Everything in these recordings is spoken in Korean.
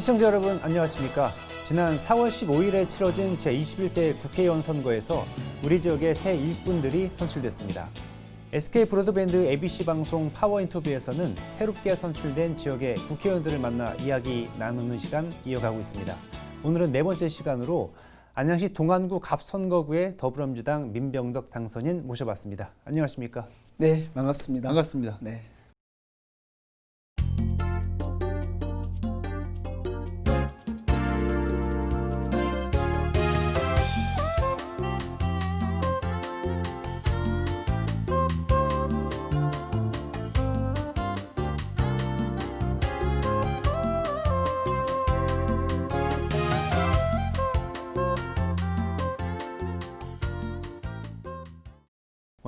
시청자 여러분 안녕하십니까? 지난 4월 15일에 치러진 제21대 국회의원 선거에서 우리 지역의 새 일꾼들이 선출됐습니다. SK 브로드밴드 ABC 방송 파워 인터뷰에서는 새롭게 선출된 지역의 국회의원들을 만나 이야기 나누는 시간 이어가고 있습니다. 오늘은 네 번째 시간으로 안양시 동안구 갑선거구의 더불어민주당 민병덕 당선인 모셔봤습니다. 안녕하십니까? 네, 반갑습니다. 반갑습니다. 네.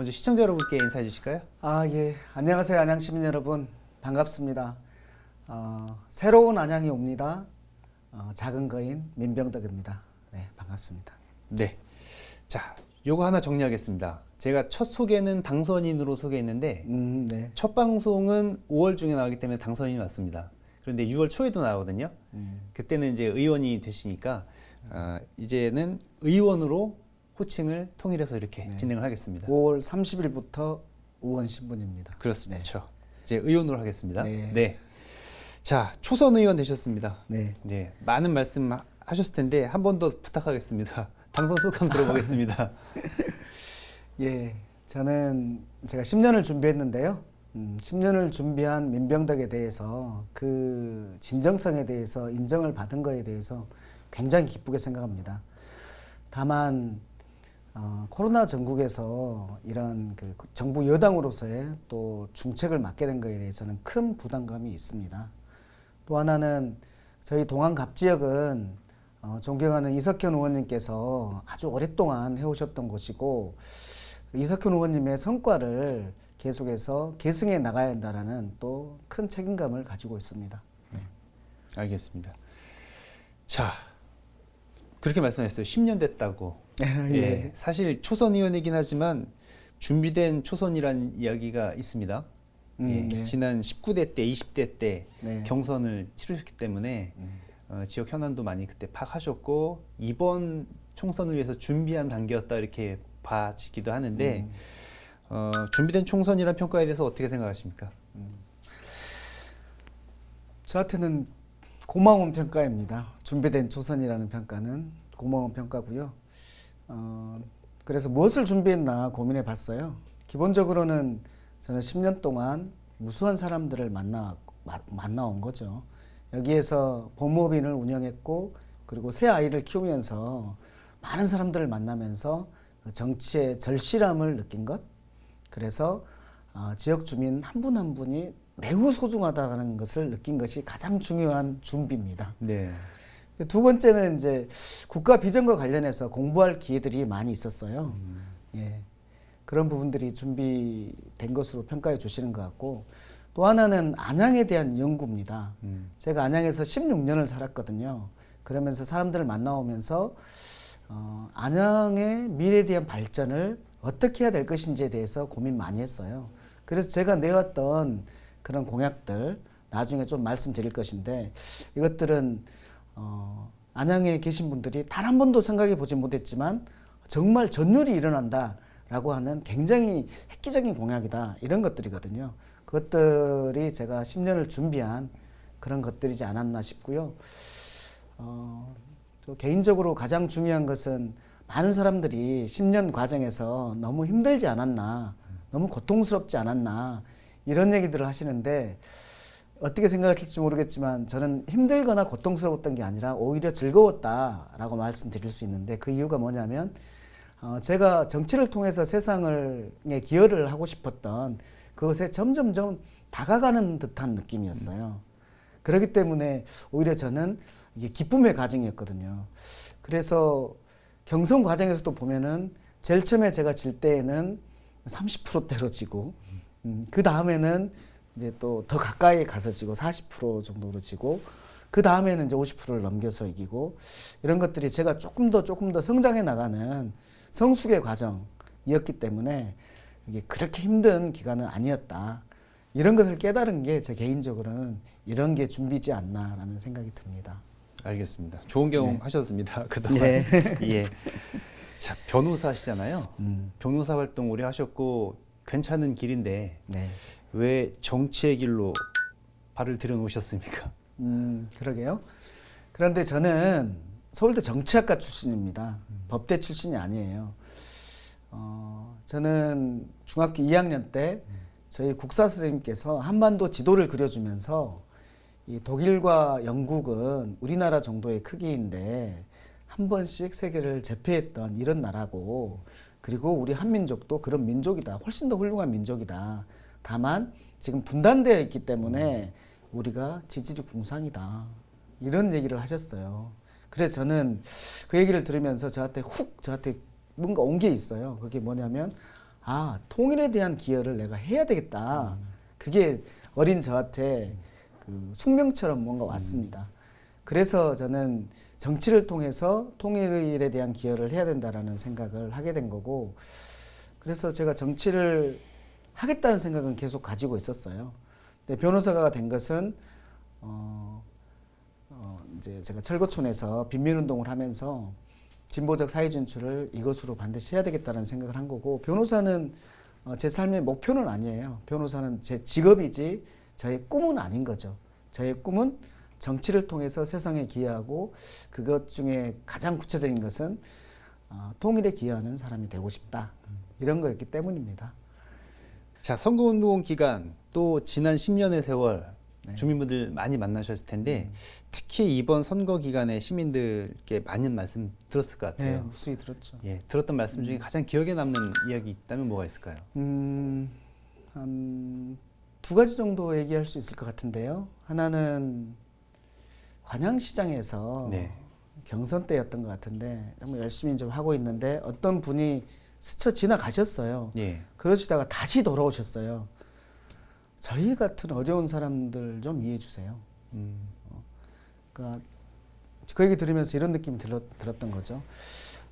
먼저 시청자 여러분께 인사해 주실까요? 아, 예. 안녕하세요. 안양 시민 여러분. 반갑습니다. 어, 새로운 안양이 옵니다. 어, 작은 거인 민병덕입니다. 네, 반갑습니다. 네. 자, 요거 하나 정리하겠습니다. 제가 첫 소개는 당선인으로 소개했는데 음, 네. 첫 방송은 5월 중에 나오기 때문에 당선인이 왔습니다. 그런데 6월 초에도 나오거든요. 음, 그때는 이제 의원이 되시니까 아, 이제는 의원으로 호칭을 통일해서 이렇게 네. 진행을 하겠습니다. 5월 30일부터 우원 신분입니다. 그렇죠. 이제 의원으로 하겠습니다. 네. 네. 자, 초선 의원 되셨습니다. 네. 네, 많은 말씀 하- 하셨을 텐데 한 번 더 부탁하겠습니다. 당선 소감 들어보겠습니다. 예. 저는 제가 10년을 준비했는데요. 음, 10년을 준비한 민병덕에 대해서 그 진정성에 대해서 인정을 받은 거에 대해서 굉장히 기쁘게 생각합니다. 다만 어, 코로나 전국에서 이런 그 정부 여당으로서의 또 중책을 맡게 된 거에 대해서는 큰 부담감이 있습니다. 또 하나는 저희 동안 갑 지역은 어, 존경하는 이석현 의원님께서 아주 오랫동안 해오셨던 곳이고 이석현 의원님의 성과를 계속해서 계승해 나가야 한다라는 또 큰 책임감을 가지고 있습니다. 알겠습니다. 자, 그렇게 말씀하셨어요. 10년 됐다고. 예. 사실 초선 의원이긴 하지만 준비된 초선이라는 이야기가 있습니다. 음, 예, 네. 지난 19대 때, 20대 때 네. 경선을 치르셨기 때문에 음. 어, 지역 현안도 많이 그때 파악하셨고 이번 총선을 위해서 준비한 단계였다 이렇게 봐지기도 하는데 음. 어, 준비된 총선이란 평가에 대해서 어떻게 생각하십니까? 저한테는 고마운 평가입니다. 준비된 조선이라는 평가는 고마운 평가고요. 어, 그래서 무엇을 준비했나 고민해 봤어요. 기본적으로는 저는 10년 동안 무수한 사람들을 만나 마- 만나온 거죠. 여기에서 법무법인을 운영했고 그리고 새 아이를 키우면서 많은 사람들을 만나면서 그 정치의 절실함을 느낀 것. 그래서 어, 지역 주민 한 분한 분이 매우 소중하다는 것을 느낀 것이 가장 중요한 준비입니다. 네. 두 번째는 이제 국가 비전과 관련해서 공부할 기회들이 많이 있었어요. 예. 그런 부분들이 준비된 것으로 평가해 주시는 것 같고 또 하나는 안양에 대한 연구입니다. 음. 제가 안양에서 16년을 살았거든요. 그러면서 사람들을 만나오면서 어, 안양의 미래에 대한 발전을 어떻게 해야 될 것인지에 대해서 고민 많이 했어요. 그래서 제가 내왔던 그런 공약들 나중에 좀 말씀드릴 것인데 이것들은 어, 안양에 계신 분들이 단 한 번도 생각해 보지 못했지만 정말 전율이 일어난다라고 하는 굉장히 획기적인 공약이다 이런 것들이거든요. 그것들이 제가 10년을 준비한 그런 것들이지 않았나 싶고요. 어, 또 개인적으로 가장 중요한 것은 많은 사람들이 10년 과정에서 너무 힘들지 않았나, 너무 고통스럽지 않았나, 이런 얘기들을 하시는데, 어떻게 생각할지 모르겠지만, 저는 힘들거나 고통스러웠던 게 아니라 오히려 즐거웠다라고 말씀드릴 수 있는데, 그 이유가 뭐냐면, 어, 제가 정치를 통해서 세상을 에 기여를 하고 싶었던 그것에 점점점 다가가는 듯한 느낌이었어요. 그렇기 때문에 오히려 저는 이게 기쁨의 과정이었거든요. 그래서 경선 과정에서도 보면은 제일 처음에 제가 질 때에는 30%대로 지고, 음, 그 다음에는 이제 또 더 가까이 가서 지고 40% 정도로 지고, 그 다음에는 이제 50%를 넘겨서 이기고, 이런 것들이 제가 조금 더 조금 더 성장해 나가는 성숙의 과정이었기 때문에 이게 그렇게 힘든 기간은 아니었다. 이런 것을 깨달은 게 제 개인적으로는 이런 게 준비지 않나라는 생각이 듭니다. 알겠습니다. 좋은 경험 네. 하셨습니다. 그동안. 네. 예. 자, 변호사시잖아요. 음, 변호사 활동 오래 하셨고 괜찮은 길인데 네. 왜 정치의 길로 발을 들여놓으셨습니까? 음, 그러게요. 그런데 저는 서울대 정치학과 출신입니다. 법대 출신이 아니에요. 어, 저는 중학교 2학년 때 저희 국사 선생님께서 한반도 지도를 그려주면서 이 독일과 영국은 우리나라 정도의 크기인데 한 번씩 세계를 제패했던 이런 나라고 그리고 우리 한민족도 그런 민족이다. 훨씬 더 훌륭한 민족이다. 다만 지금 분단되어 있기 때문에 우리가 지지리 궁상이다. 이런 얘기를 하셨어요. 그래서 저는 그 얘기를 들으면서 저한테 훅 저한테 뭔가 온 게 있어요. 그게 뭐냐면 아 통일에 대한 기여를 내가 해야 되겠다. 그게 어린 저한테 그 숙명처럼 뭔가 왔습니다. 그래서 저는 정치를 통해서 통일에 대한 기여를 해야 된다라는 생각을 하게 된 거고 그래서 제가 정치를 하겠다는 생각은 계속 가지고 있었어요. 근데 변호사가 된 것은 어, 어 이제 제가 철거촌에서 빈민 운동을 하면서 진보적 사회 진출을 이것으로 반드시 해야 되겠다는 생각을 한 거고 변호사는 어, 제 삶의 목표는 아니에요. 변호사는 제 직업이지 저의 꿈은 아닌 거죠. 저의 꿈은 정치를 통해서 세상에 기여하고 그것 중에 가장 구체적인 것은 어, 통일에 기여하는 사람이 되고 싶다. 이런 거였기 때문입니다. 자, 선거운동 기간 또 지난 10년의 세월 네. 주민분들 많이 만나셨을 텐데 특히 이번 선거 기간에 시민들께 많은 말씀 들었을 것 네, 같아요. 무수히 들었죠. 예, 들었던 말씀 중에 가장 기억에 남는 이야기 있다면 뭐가 있을까요? 음, 한 두 가지 정도 얘기할 수 있을 것 같은데요. 하나는 관양시장에서 네. 경선 때였던 것 같은데 정말 열심히 좀 하고 있는데 어떤 분이 스쳐 지나가셨어요. 예. 그러시다가 다시 돌아오셨어요. 저희 같은 어려운 사람들 좀 이해해 주세요. 음, 그러니까 그 얘기 들으면서 이런 느낌이 들었, 들었 던 거죠.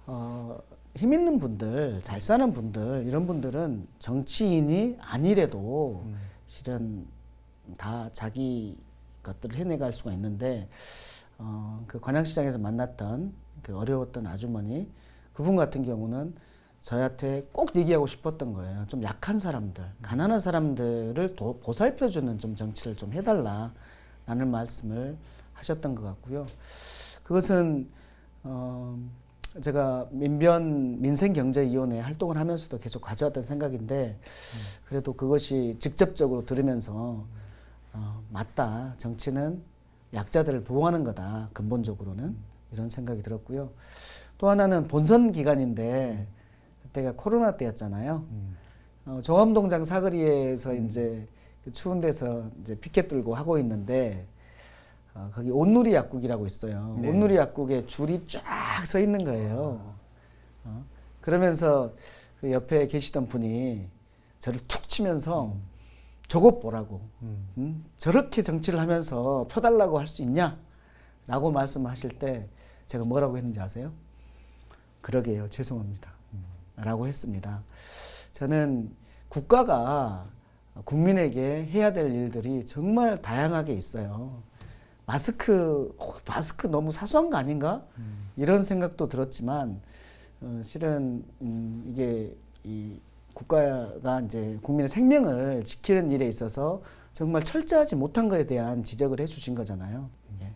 어, 힘 있는 분들, 잘 사는 분들, 이런 분들은 정치인이 아니래도 음. 실은 다 자기 것들을 해내갈 수가 있는데 어, 그 관양시장에서 만났던 그 어려웠던 아주머니 그분 같은 경우는 저한테 꼭 얘기하고 싶었던 거예요. 좀 약한 사람들, 가난한 사람들을 도, 보살펴주는 좀 정치를 좀 해달라라는 말씀을 하셨던 것 같고요. 그것은 어, 제가 민변 민생경제위원회 활동을 하면서도 계속 가져왔던 생각인데 그래도 그것이 직접적으로 들으면서 어, 맞다. 정치는 약자들을 보호하는 거다. 근본적으로는 이런 생각이 들었고요. 또 하나는 본선 기간인데 그때가 코로나 때였잖아요. 음. 어, 종암동장 사거리에서 이제 그 추운 데서 이제 피켓 들고 하고 있는데 어, 거기 온누리 약국이라고 있어요. 네. 온누리 약국에 줄이 쫙 서 있는 거예요. 어? 그러면서 그 옆에 계시던 분이 저를 툭 치면서 저것 보라고. 음. 음? 저렇게 정치를 하면서 펴달라고 할 수 있냐? 라고 말씀하실 때 제가 뭐라고 했는지 아세요? 그러게요. 죄송합니다. 라고 했습니다. 저는 국가가 국민에게 해야 될 일들이 정말 다양하게 있어요. 마스크, 어, 마스크 너무 사소한 거 아닌가? 이런 생각도 들었지만, 어, 실은, 음, 이게 이 국가가 이제 국민의 생명을 지키는 일에 있어서 정말 철저하지 못한 것에 대한 지적을 해 주신 거잖아요.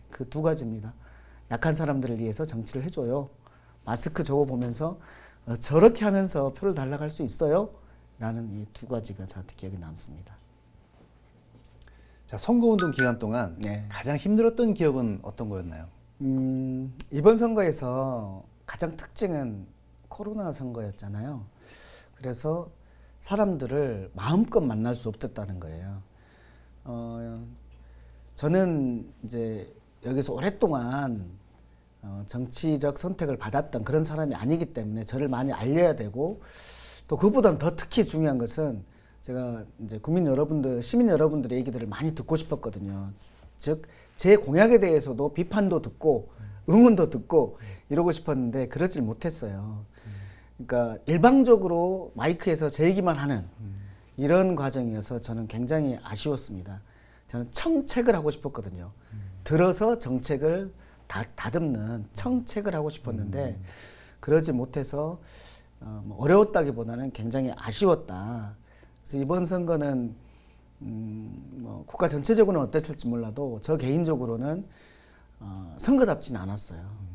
그두 가지입니다. 약한 사람들을 위해서 정치를 해줘요. 마스크 저거 보면서 어, 저렇게 하면서 표를 달라갈 수 있어요? 라는 이 두 가지가 저한테 기억에 남습니다. 자, 선거운동 기간 동안 네. 가장 힘들었던 기억은 어떤 거였나요? 음, 이번 선거에서 가장 특징은 코로나 선거였잖아요. 그래서 사람들을 마음껏 만날 수 없었다는 거예요. 어, 저는 이제 여기서 오랫동안 어, 정치적 선택을 받았던 그런 사람이 아니기 때문에 저를 많이 알려야 되고 또 그보다는 더 특히 중요한 것은 제가 이제 국민 여러분들, 시민 여러분들의 얘기들을 많이 듣고 싶었거든요. 즉, 제 공약에 대해서도 비판도 듣고 응원도 듣고 이러고 싶었는데 그러질 못했어요. 그러니까 일방적으로 마이크에서 제 얘기만 하는 이런 과정이어서 저는 굉장히 아쉬웠습니다. 저는 청책을 하고 싶었거든요. 들어서 정책을 다, 다듬는 청책을 하고 싶었는데 그러지 못해서 어, 뭐 어려웠다기보다는 굉장히 아쉬웠다. 그래서 이번 선거는 음, 뭐 국가 전체적으로는 어땠을지 몰라도 저 개인적으로는 어, 선거답진 않았어요.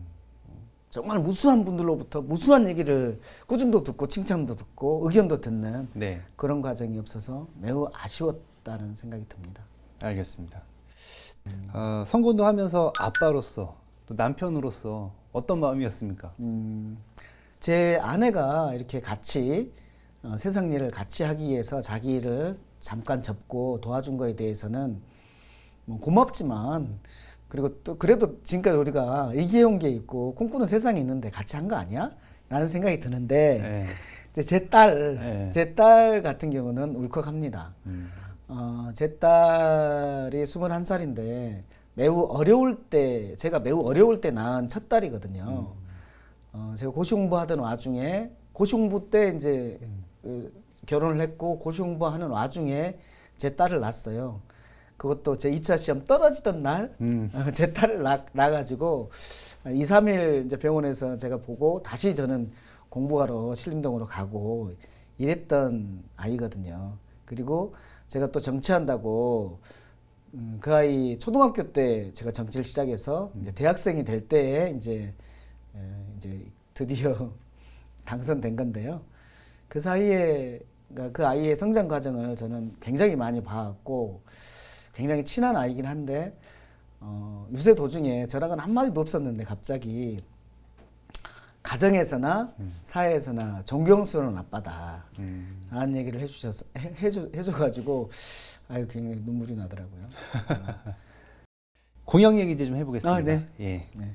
정말 무수한 분들로부터 무수한 얘기를 꾸중도 듣고 칭찬도 듣고 의견도 듣는 네, 그런 과정이 없어서 매우 아쉬웠다는 생각이 듭니다. 알겠습니다. 어, 선거도 하면서 아빠로서 또 남편으로서 어떤 마음이었습니까? 음, 제 아내가 이렇게 같이 어, 세상 일을 같이 하기 위해서 자기 일을 잠깐 접고 도와준 거에 대해서는 뭐 고맙지만 그리고 또 그래도 지금까지 우리가 이겨온 게 있고 꿈꾸는 세상이 있는데 같이 한 거 아니야? 라는 생각이 드는데 네. 제 딸, 네. 제딸 같은 경우는 울컥합니다. 음. 어, 제 딸이 21살인데 매우 어려울 때, 제가 매우 어려울 때 낳은 첫 딸이거든요. 어, 제가 고시 공부하던 와중에, 고시 공부 때 이제 어, 결혼을 했고, 고시 공부하는 와중에 제 딸을 낳았어요. 그것도 제 2차 시험 떨어지던 날, 음. 어, 제 딸을 낳, 낳아가지고 2, 3일 이제 병원에서 제가 보고 다시 저는 공부하러 신림동으로 가고 이랬던 아이거든요. 그리고 제가 또 정치한다고 음, 그 아이 초등학교 때 제가 정치를 시작해서 이제 대학생이 될 때에 이제 에, 이제 드디어 당선된 건데요. 그 사이에 그러니까 그 아이의 성장 과정을 저는 굉장히 많이 봐왔고 굉장히 친한 아이긴 한데 어, 유세 도중에 저랑은 한 마디도 없었는데 갑자기 가정에서나 사회에서나 존경스러운 아빠다. 음. 라는 얘기를 해주셔서 해, 해줘, 해줘가지고 아유 굉장히 눈물이 나더라고요. 공약 얘기 이제 좀 해보겠습니다. 아, 네. 예. 네.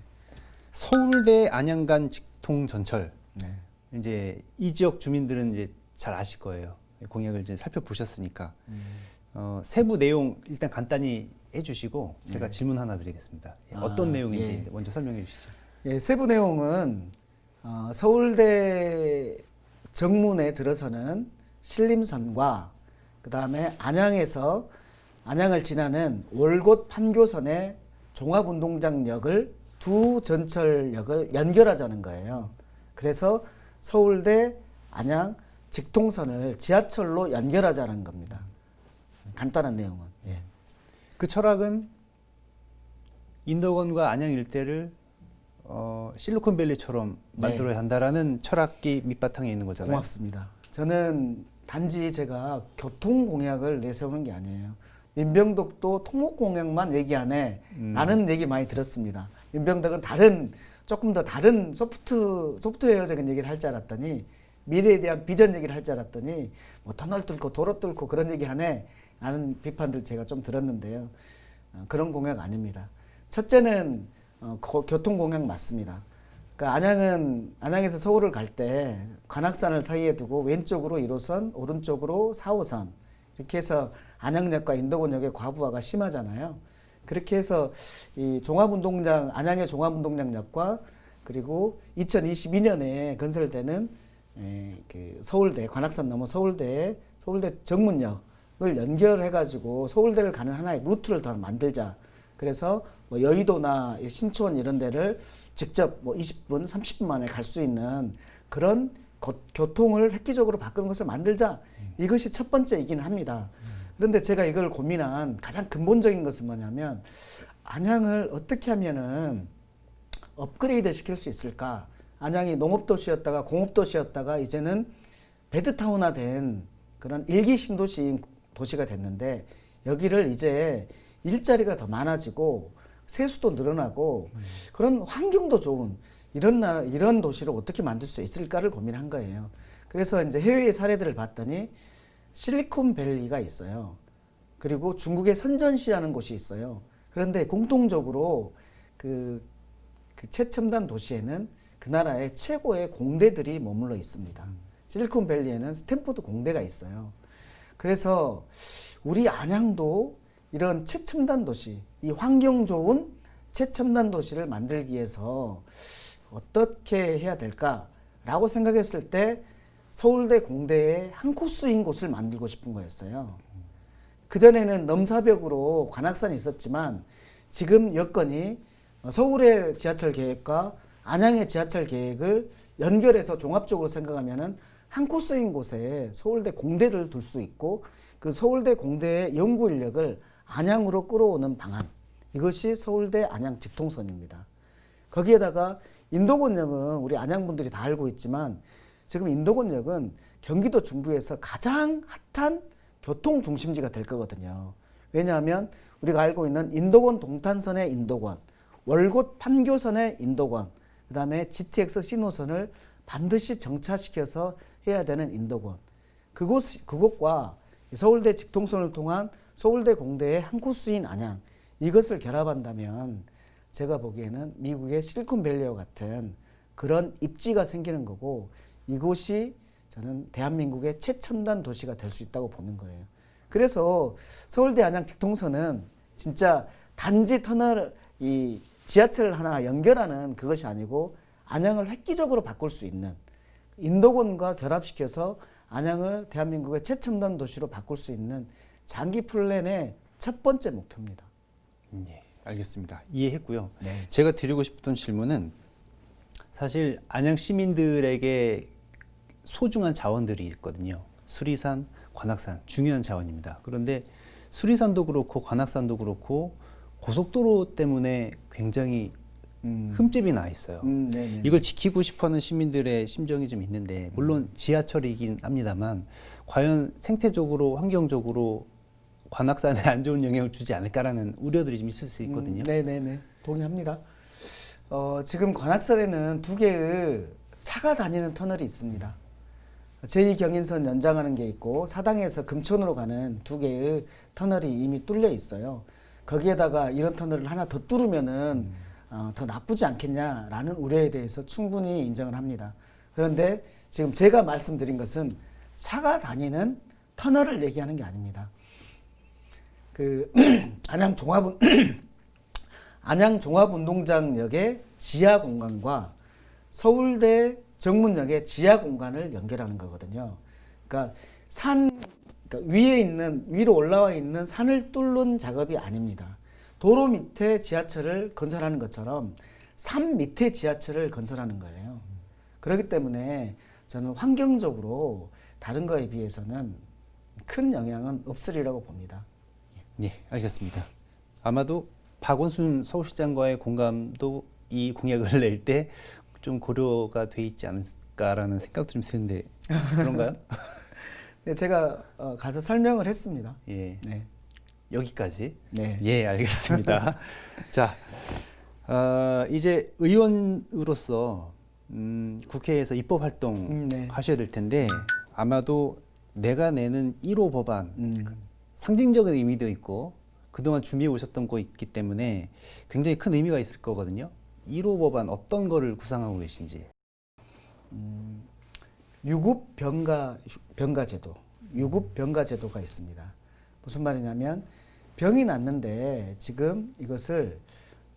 서울대 안양간 직통 전철 네. 이제 이 지역 주민들은 이제 잘 아실 거예요. 공약을 이제 살펴보셨으니까 음. 어, 세부 내용 일단 간단히 해주시고 제가 질문 하나 드리겠습니다. 예, 아, 어떤 내용인지 예. 먼저 설명해 주시죠. 예, 세부 내용은 어, 서울대 정문에 들어서는 신림선과 그 다음에 안양에서 안양을 지나는 월곶 판교선의 종합운동장역을 두 전철역을 연결하자는 거예요. 그래서 서울대 안양 직통선을 지하철로 연결하자는 겁니다. 간단한 내용은. 예. 그 철학은 인도건과 안양 일대를 어, 실리콘밸리처럼 네. 만들어야 한다라는 철학이 밑바탕에 있는 거잖아요. 고맙습니다. 저는 단지 제가 교통 공약을 내세우는 게 아니에요. 민병덕도 토목 공약만 얘기하네 음. 라는 얘기 많이 들었습니다. 민병덕은 다른 조금 더 다른 소프트 소프트웨어적인 얘기를 할 줄 알았더니 미래에 대한 비전 얘기를 할 줄 알았더니 뭐 터널 뚫고 도로 뚫고 그런 얘기 하네 라는 비판들 제가 좀 들었는데요. 어, 그런 공약 아닙니다. 첫째는 어, 고- 교통 공약 맞습니다. 그러니까 안양은 안양에서 서울을 갈 때 관악산을 사이에 두고 왼쪽으로 1호선, 오른쪽으로 4호선 이렇게 해서 안양역과 인도권역의 과부하가 심하잖아요. 그렇게 해서 이 종합운동장 안양의 종합운동장역과 그리고 2022년에 건설되는 에, 그 서울대 관악산 넘어 서울대 서울대 정문역을 연결해 가지고 서울대를 가는 하나의 루트를 더 만들자. 그래서 뭐 여의도나 이 신촌 이런 데를 직접 뭐 20분, 30분 만에 갈 수 있는 그런 고- 교통을 획기적으로 바꾸는 것을 만들자. 이것이 첫 번째이긴 합니다. 그런데 제가 이걸 고민한 가장 근본적인 것은 뭐냐면 안양을 어떻게 하면은 업그레이드 시킬 수 있을까? 안양이 농업도시였다가 공업도시였다가 이제는 베드타운화 된 그런 일기 신도시인 도시가 됐는데 여기를 이제 일자리가 더 많아지고 세수도 늘어나고 그런 환경도 좋은 이런 나 이런 도시를 어떻게 만들 수 있을까를 고민한 거예요. 그래서 이제 해외의 사례들을 봤더니 실리콘밸리가 있어요. 그리고 중국의 선전시라는 곳이 있어요. 그런데 공통적으로 그, 그 최첨단 도시에는 그 나라의 최고의 공대들이 머물러 있습니다. 실리콘밸리에는 스탠포드 공대가 있어요. 그래서 우리 안양도 이런 최첨단 도시, 이 환경 좋은 최첨단 도시를 만들기 위해서 어떻게 해야 될까라고 생각했을 때 서울대 공대에 한 코스인 곳을 만들고 싶은 거였어요. 그전에는 넘사벽으로 관악산이 있었지만 지금 여건이 어, 서울의 지하철 계획과 안양의 지하철 계획을 연결해서 종합적으로 생각하면은 한 코스인 곳에 서울대 공대를 둘 수 있고 그 서울대 공대의 연구 인력을 안양으로 끌어오는 방안 이것이 서울대 안양 직통선입니다. 거기에다가 인도권역은 우리 안양 분들이 다 알고 있지만 지금 인도권역은 경기도 중부에서 가장 핫한 교통 중심지가 될 거거든요. 왜냐하면 우리가 알고 있는 인도권 동탄선의 인도권, 월곶 판교선의 인도권, 그다음에 GTX 신호선을 반드시 정차시켜서 해야 되는 인도권. 그곳 그곳과 서울대 직통선을 통한 서울대 공대의 한 코스인 안양 이것을 결합한다면 제가 보기에는 미국의 실리콘밸리와 같은 그런 입지가 생기는 거고 이곳이 저는 대한민국의 최첨단 도시가 될 수 있다고 보는 거예요. 그래서 서울대 안양 직통선은 진짜 단지 터널 이 지하철 하나 연결하는 그것이 아니고 안양을 획기적으로 바꿀 수 있는 인도권과 결합시켜서 안양을 대한민국의 최첨단 도시로 바꿀 수 있는 장기 플랜의 첫 번째 목표입니다. 예, 알겠습니다. 이해했고요. 네. 제가 드리고 싶던 질문은 사실 안양 시민들에게 소중한 자원들이 있거든요. 수리산, 관악산 중요한 자원입니다. 그런데 수리산도 그렇고 관악산도 그렇고 고속도로 때문에 굉장히 음. 흠집이 나 있어요. 음, 네네. 이걸 지키고 싶어하는 시민들의 심정이 좀 있는데 물론 지하철이긴 합니다만 과연 생태적으로 환경적으로 관악산에 안 좋은 영향을 주지 않을까라는 우려들이 좀 있을 수 있거든요. 음, 네네네. 동의합니다. 어, 지금 관악산에는 두 개의 차가 다니는 터널이 있습니다. 제2경인선 연장하는 게 있고 사당에서 금천으로 가는 두 개의 터널이 이미 뚫려 있어요. 거기에다가 이런 터널을 하나 더 뚫으면은 어, 더 나쁘지 않겠냐라는 우려에 대해서 충분히 인정을 합니다. 그런데 지금 제가 말씀드린 것은 차가 다니는 터널을 얘기하는 게 아닙니다. 그 안양 종합 안양 종합운동장역의 지하 공간과 서울대 정문역의 지하 공간을 연결하는 거거든요. 그러니까 산 그러니까 위에 있는 위로 올라와 있는 산을 뚫는 작업이 아닙니다. 도로 밑에 지하철을 건설하는 것처럼 산 밑에 지하철을 건설하는 거예요. 그렇기 때문에 저는 환경적으로 다른 거에 비해서는 큰 영향은 없으리라고 봅니다. 예, 알겠습니다. 아마도 박원순 서울시장과의 공감도 이 공약을 낼 때 좀 고려가 돼 있지 않을까라는 생각도 좀 드는데 그런가요? 네, 제가 어, 가서 설명을 했습니다. 예, 네. 여기까지. 네. 예, 알겠습니다. 자, 어, 이제 의원으로서 음, 국회에서 입법 활동 음, 네. 하셔야 될 텐데 아마도 내가 내는 1호 법안 음. 상징적인 의미도 있고 그동안 준비해 오셨던 거 있기 때문에 굉장히 큰 의미가 있을 거거든요. 1호 법안 어떤 거를 구상하고 계신지. 유급 병가 병가 제도, 유급 병가 제도가 있습니다. 무슨 말이냐면 병이 났는데 지금 이것을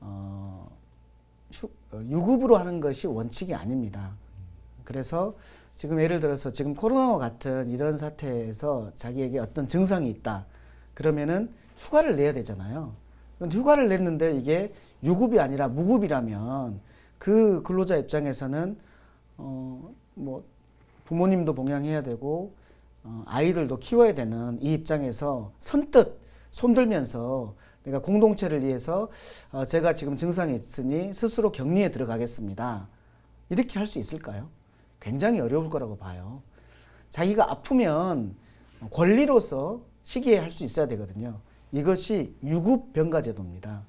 어, 휴- 어, 유급으로 하는 것이 원칙이 아닙니다. 그래서 지금 예를 들어서 지금 코로나와 같은 이런 사태에서 자기에게 어떤 증상이 있다. 그러면은 휴가를 내야 되잖아요. 그런데 휴가를 냈는데 이게 유급이 아니라 무급이라면 그 근로자 입장에서는 어, 뭐 부모님도 봉양해야 되고 어, 아이들도 키워야 되는 이 입장에서 선뜻 손들면서 내가 공동체를 위해서 어, 제가 지금 증상이 있으니 스스로 격리에 들어가겠습니다. 이렇게 할 수 있을까요? 굉장히 어려울 거라고 봐요. 자기가 아프면 권리로서 시기에 할수 있어야 되거든요. 이것이 유급 병가 제도입니다.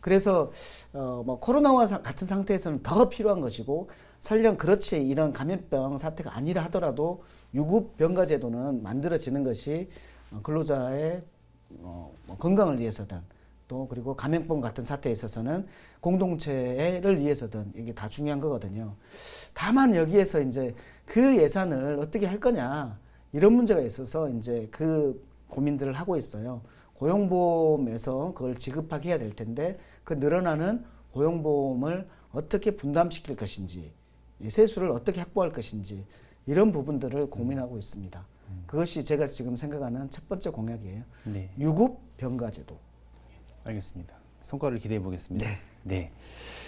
그래서 어, 뭐 코로나와 사- 같은 상태에서는 더 필요한 것이고 설령 그렇지 이런 감염병 사태가 아니라 하더라도 유급 병가 제도는 만들어지는 것이 어, 근로자의 어, 뭐 건강을 위해서든 또 그리고 감염병 같은 사태에 있어서는 공동체를 위해서든 이게 다 중요한 거거든요. 다만 여기에서 이제 그 예산을 어떻게 할 거냐 이런 문제가 있어서 이제 그 고민들을 하고 있어요. 고용보험에서 그걸 지급하게 해야 될 텐데 그 늘어나는 고용보험을 어떻게 분담시킬 것인지 이 세수를 어떻게 확보할 것인지 이런 부분들을 고민하고 있습니다. 그것이 제가 지금 생각하는 첫 번째 공약이에요. 네, 유급 병가제도. 알겠습니다. 성과를 기대해 보겠습니다. 네.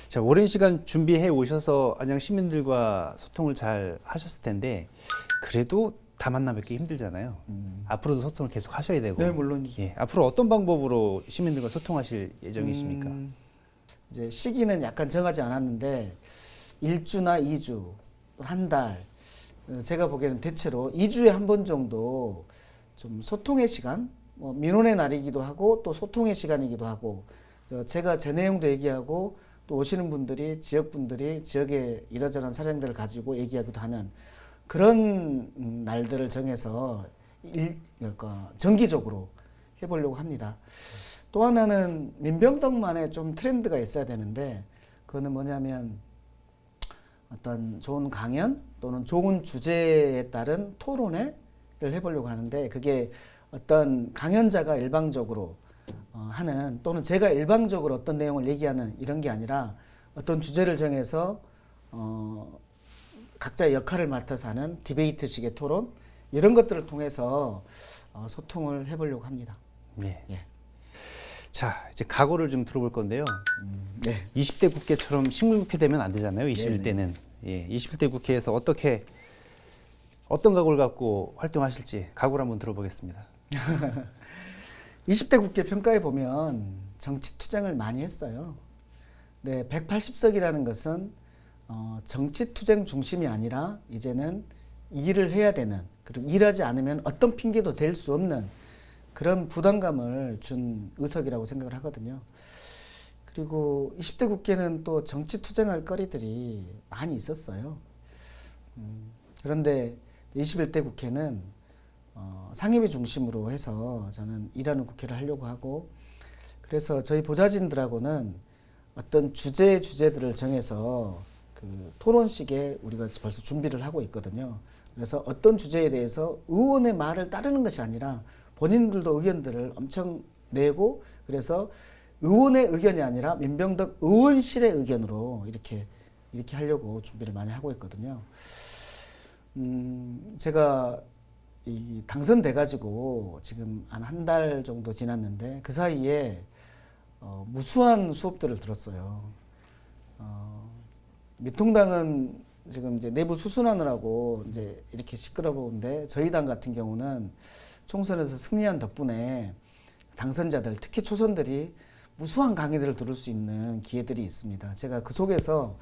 자, 오랜 시간 준비해 오셔서 안양 시민들과 소통을 잘 하셨을 텐데 그래도 다 만나 뵙기 힘들잖아요. 앞으로도 소통을 계속 하셔야 되고. 네, 물론이죠. 예, 앞으로 어떤 방법으로 시민들과 소통하실 예정이십니까? 음, 이제 시기는 약간 정하지 않았는데 일주나 이주, 한 달. 어, 제가 보기에는 대체로 2주에 한 번 정도 좀 소통의 시간, 뭐 민원의 날이기도 하고 또 소통의 시간이기도 하고 저 제가 제 내용도 얘기하고 또 오시는 분들이 지역 분들이 지역의 이러저러한 사례들을 가지고 얘기하기도 하는 그런 음, 날들을 정해서 일, 그러니까 정기적으로 해보려고 합니다. 또 하나는 민병덕만의 좀 트렌드가 있어야 되는데 그거는 뭐냐면 어떤 좋은 강연 또는 좋은 주제에 따른 토론회를 해보려고 하는데 그게 어떤 강연자가 일방적으로 어, 하는 또는 제가 일방적으로 어떤 내용을 얘기하는 이런 게 아니라 어떤 주제를 정해서 어, 각자의 역할을 맡아서 하는 디베이트식의 토론 이런 것들을 통해서 어, 소통을 해보려고 합니다. 네. 예. 자, 이제 각오를 좀 들어볼 건데요. 네. 20대 국회처럼 식물국회 되면 안 되잖아요. 21대는. 예, 21대 국회에서 어떻게 어떤 각오를 갖고 활동하실지 각오를 한번 들어보겠습니다. 20대 국회 평가에 보면 정치 투쟁을 많이 했어요. 네, 180석이라는 것은 어, 정치 투쟁 중심이 아니라 이제는 일을 해야 되는 그리고 일하지 않으면 어떤 핑계도 될 수 없는 그런 부담감을 준 의석이라고 생각을 하거든요. 그리고 20대 국회는 또 정치 투쟁할 거리들이 많이 있었어요. 음, 그런데 21대 국회는 어, 상임위 중심으로 해서 저는 일하는 국회를 하려고 하고 그래서 저희 보좌진들하고는 어떤 주제 주제들을 정해서 그 토론식에 우리가 벌써 준비를 하고 있거든요. 그래서 어떤 주제에 대해서 의원의 말을 따르는 것이 아니라 본인들도 의견들을 엄청 내고 그래서 의원의 의견이 아니라 민병덕 의원실의 의견으로 이렇게 이렇게 하려고 준비를 많이 하고 있거든요. 음, 제가 이 당선돼 가지고 지금 한 한 달 정도 지났는데 그 사이에 어, 무수한 수업들을 들었어요. 어, 미통당은 지금 이제 내부 수순하느라고 이제 이렇게 시끄러운데 저희 당 같은 경우는 총선에서 승리한 덕분에 당선자들 특히 초선들이 무수한 강의들을 들을 수 있는 기회들이 있습니다. 제가 그 속에서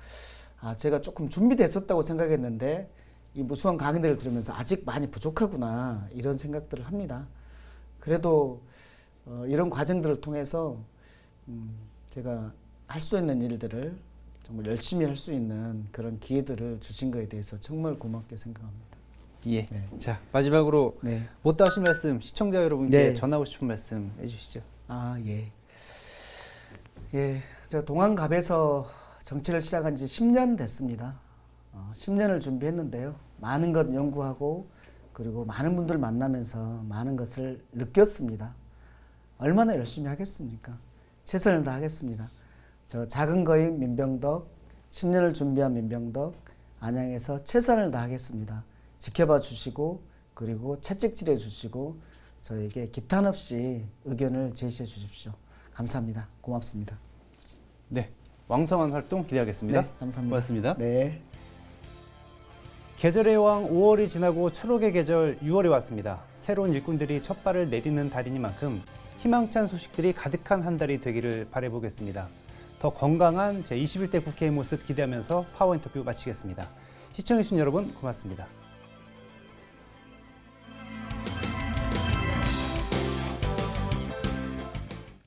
아 제가 조금 준비됐었다고 생각했는데 이 무수한 강의들을 들으면서 아직 많이 부족하구나 이런 생각들을 합니다. 그래도 어, 이런 과정들을 통해서 음, 제가 할 수 있는 일들을 정말 열심히 할 수 있는 그런 기회들을 주신 거에 대해서 정말 고맙게 생각합니다. 예. 네. 자, 마지막으로 네. 못다 하신 말씀 시청자 여러분께 네. 전하고 싶은 말씀 해 주시죠. 아, 예. 예, 저 동안갑에서 정치를 시작한 지 10년 됐습니다. 어, 10년을 준비했는데요. 많은 것 연구하고 그리고 많은 분들 만나면서 많은 것을 느꼈습니다. 얼마나 열심히 하겠습니까? 최선을 다하겠습니다. 저 작은 거인 민병덕, 10년을 준비한 민병덕, 안양에서 최선을 다하겠습니다. 지켜봐 주시고 그리고 채찍질해 주시고 저에게 기탄 없이 의견을 제시해 주십시오. 감사합니다. 고맙습니다. 네. 왕성한 활동 기대하겠습니다. 네, 감사합니다. 고맙습니다. 네. 계절의 왕 5월이 지나고 추록의 계절 6월이 왔습니다. 새로운 일꾼들이 첫 발을 내딛는 달이니만큼 희망찬 소식들이 가득한 한 달이 되기를 바라보겠습니다. 더 건강한 제21대 국회의 모습 기대하면서 파워 인터뷰 마치겠습니다. 시청해주신 여러분 고맙습니다.